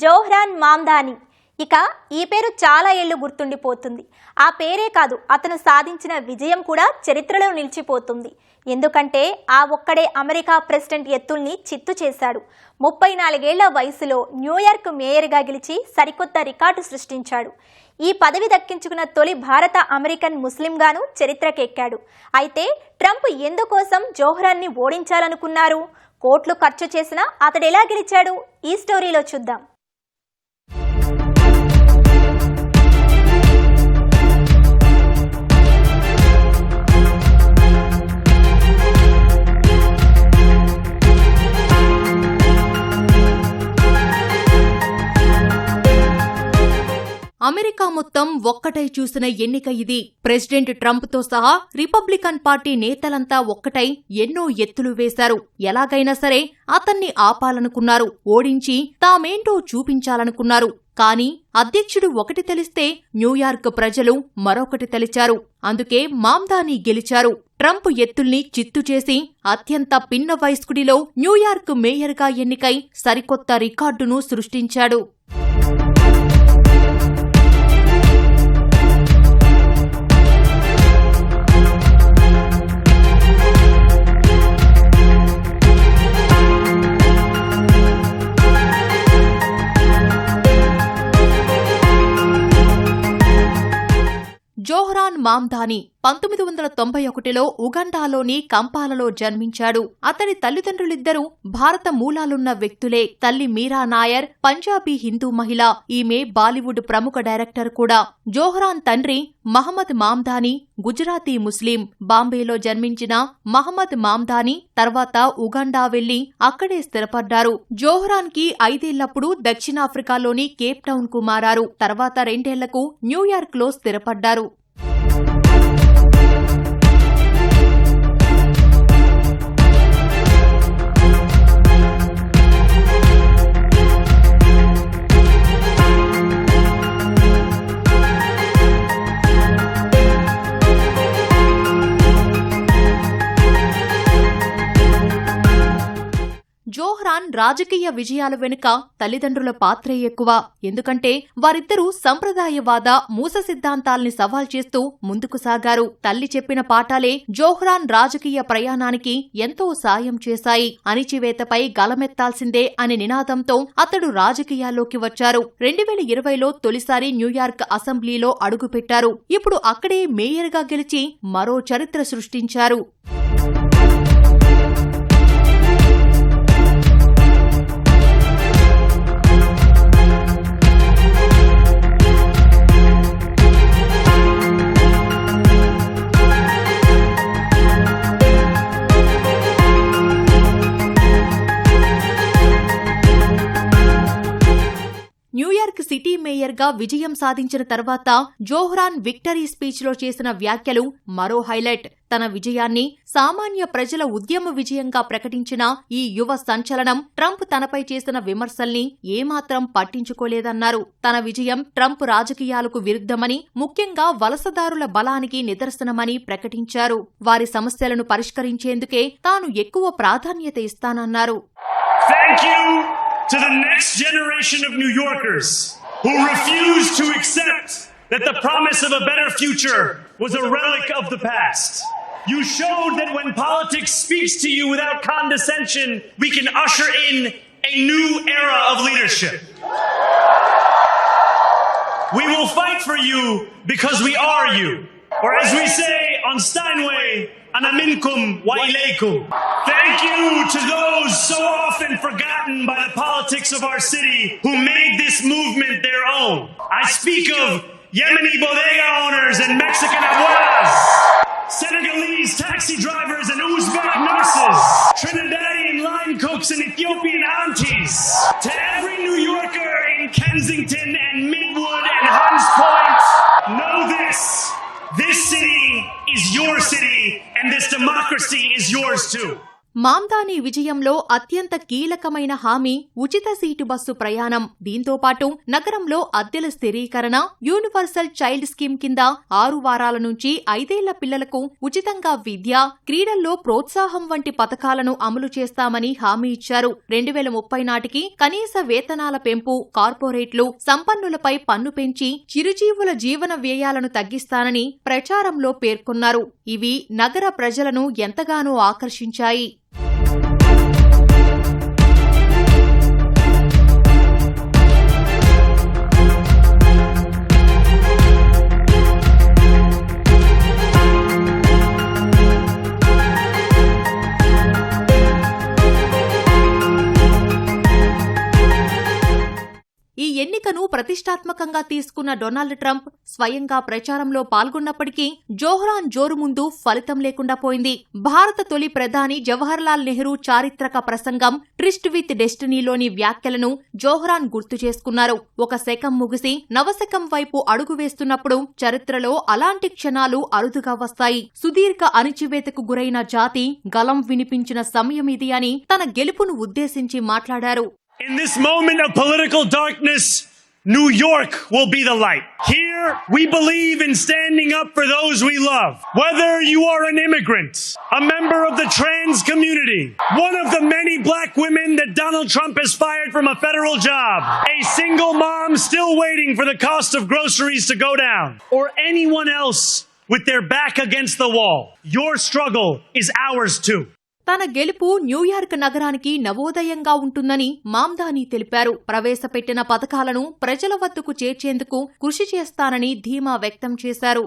జోహ్రాన్ మామ్దాని. ఇక ఈ పేరు చాలా ఏళ్ళు గుర్తుండిపోతుంది. ఆ పేరే కాదు అతను సాధించిన విజయం కూడా చరిత్రలో నిలిచిపోతుంది. ఎందుకంటే ఆ ఒక్కడే అమెరికా ప్రెసిడెంట్ ఎత్తుల్ని చిత్తు చేశాడు. ముప్పై నాలుగేళ్ళ వయసులో న్యూయార్క్ మేయర్గా గెలిచి సరికొత్త రికార్డు సృష్టించాడు. ఈ పదవి దక్కించుకున్న తొలి భారత అమెరికన్ ముస్లింగాను చరిత్రకెక్కాడు. అయితే ట్రంప్ ఎందుకోసం జోహ్రాన్ని ఓడించాలనుకున్నారు? కోట్లు ఖర్చు చేసినా అతడు ఎలా గెలిచాడు? ఈ స్టోరీలో చూద్దాం. అమెరికా మొత్తం ఒక్కటై చూసిన ఎన్నిక ఇది. ప్రెసిడెంట్ ట్రంప్తో సహా రిపబ్లికన్ పార్టీ నేతలంతా ఒక్కటై ఎన్నో ఎత్తులు వేశారు. ఎలాగైనా సరే అతన్ని ఆపాలనుకున్నారు. ఓడించి తామేంటో చూపించాలనుకున్నారు. కానీ అధ్యక్షుడు ఒకటి తెలిస్తే న్యూయార్క్ ప్రజలు మరొకటి తెలిచారు. అందుకే మామ్దాని గెలిచారు. ట్రంప్ ఎత్తుల్ని చిత్తు చేసి అత్యంత పిన్న వయస్కుడిలో న్యూయార్క్ మేయర్గా ఎన్నికై సరికొత్త రికార్డును సృష్టించాడు. జోహ్రాన్ మామ్దాని పంతొమ్మిది వందల తొంభై ఒకటిలో ఉగండాలోని కంపాలలో జన్మించాడు. అతని తల్లిదండ్రులిద్దరూ భారత మూలాలున్న వ్యక్తులే. తల్లి మీరా నాయర్ పంజాబీ హిందూ మహిళ ఈమె బాలీవుడ్ ప్రముఖ డైరెక్టర్ కూడా. జోహ్రాన్ తండ్రి మహమ్మద్ మామ్దాని గుజరాతీ ముస్లిం. బాంబేలో జన్మించిన మహమ్మద్ మామ్దాని తర్వాత ఉగండా వెళ్ళి అక్కడే స్థిరపడ్డారు. జోహ్రాన్కి ఐదేళ్ళప్పుడు దక్షిణాఫ్రికాలోని కేప్ టౌన్కు మారారు. తర్వాత రెండేళ్ళకు న్యూయార్క్లో స్థిరపడ్డారు. Bye. జోహ్రాన్ రాజకీయ విజయాల వెనుక తల్లిదండ్రుల పాత్రే ఎక్కువ. ఎందుకంటే వారిద్దరూ సంప్రదాయవాద మూస సిద్ధాంతాల్ని సవాల్ చేస్తూ ముందుకు సాగారు. తల్లి చెప్పిన పాఠాలే జోహ్రాన్ రాజకీయ ప్రయాణానికి ఎంతో సాయం చేశాయి. అణిచివేతపై గలమెత్తాల్సిందే అనే నినాదంతో అతడు రాజకీయాల్లోకి వచ్చారు. రెండు వేల ఇరవైలో తొలిసారి న్యూయార్క్ అసెంబ్లీలో అడుగుపెట్టారు. ఇప్పుడు అక్కడే మేయర్గా గెలిచి మరో చరిత్ర సృష్టించారు. సిటీ మేయర్గా విజయం సాధించిన తర్వాత జోహ్రాన్ విక్టరీ స్పీచ్లో చేసిన వ్యాఖ్యలు మరో హైలైట్. తన విజయాన్ని సామాన్య ప్రజల ఉద్యమ విజయంగా ప్రకటించిన ఈ యువ సంచలనం ట్రంప్ తనపై చేసిన విమర్శల్ని ఏమాత్రం పట్టించుకోలేదన్నారు. తన విజయం ట్రంప్ రాజకీయాలకు విరుద్ధమని ముఖ్యంగా వలసదారుల బలానికి నిదర్శనమని ప్రకటించారు. వారి సమస్యలను పరిష్కరించేందుకే తాను ఎక్కువ ప్రాధాన్యత ఇస్తానన్నారు. To the next generation of New Yorkers. Who refuse to accept that the promise of a better future was a relic of the past. You showed that when politics speaks to you without condescension, we can usher in a new era of leadership. We will fight for you because we are you. Or as we say on Steinway, Anaminkum wa ilaykum. Thank you to those so often forgotten by the politics of our city who made this movement their own. I speak of Yemeni bodega owners and Mexican abuelas. Senegalese taxi drivers and Uzbek nurses, Trinidadian line cooks and Ethiopian aunties. To every New Yorker in Kensington and Midwood and Hunts Point, know this. This city is your city, and this democracy is yours too. మాందాని విజయంలో అత్యంత కీలకమైన హామీ ఉచిత seat bus ప్రయాణం. దీంతో పాటు నగరంలో అద్దెల స్థిరీకరణ యూనివర్సల్ చైల్డ్ స్కీమ్ కింద ఆరు వారాల నుంచి ఐదేళ్ళ పిల్లలకు ఉచితంగా విద్య క్రీడల్లో ప్రోత్సాహం వంటి పథకాలను అమలు చేస్తామని హామీ ఇచ్చారు. రెండు వేల ముప్పై నాటికి కనీస వేతనాల పెంపు కార్పొరేట్లు సంపన్నులపై పన్ను పెంచి చిరుజీవుల జీవన వ్యయాలను తగ్గిస్తానని ప్రచారంలో పేర్కొన్నారు. ఇవి నగర ప్రజలను ఎంతగానో ఆకర్షించాయి. ఎన్నికను ప్రతిష్టాత్మకంగా తీసుకున్న డొనాల్డ్ ట్రంప్ స్వయంగా ప్రచారంలో పాల్గొన్నప్పటికీ జోహ్రాన్ జోరు ముందు ఫలితం లేకుండా పోయింది. భారత తొలి ప్రధాని జవహర్లాల్ నెహ్రూ చారిత్రక ప్రసంగం ట్రిస్ట్ విత్ డెస్టినీలోని వ్యాఖ్యలను జోహ్రాన్ గుర్తు చేసుకున్నారు. ఒక శకం ముగిసి నవశకం వైపు అడుగు వేస్తున్నప్పుడు చరిత్రలో అలాంటి క్షణాలు అరుదుగా వస్తాయి. సుదీర్ఘ అణిచివేతకు గురైన జాతి గలం వినిపించిన సమయం ఇది అని తన గెలుపును ఉద్దేశించి మాట్లాడారు. In this moment of political darkness, New York will be the light. Here, we believe in standing up for those we love. Whether you are an immigrant, a member of the trans community, one of the many black women that Donald Trump has fired from a federal job, a single mom still waiting for the cost of groceries to go down, or anyone else with their back against the wall, your struggle is ours too. తన గెలుపు New York నగరానికి నవోదయంగా ఉంటుందని మామ్దాని తెలిపారు. ప్రవేశపెట్టిన పథకాలను ప్రజల వద్దకు చేర్చేందుకు కృషి చేస్తానని ధీమా వ్యక్తం చేశారు.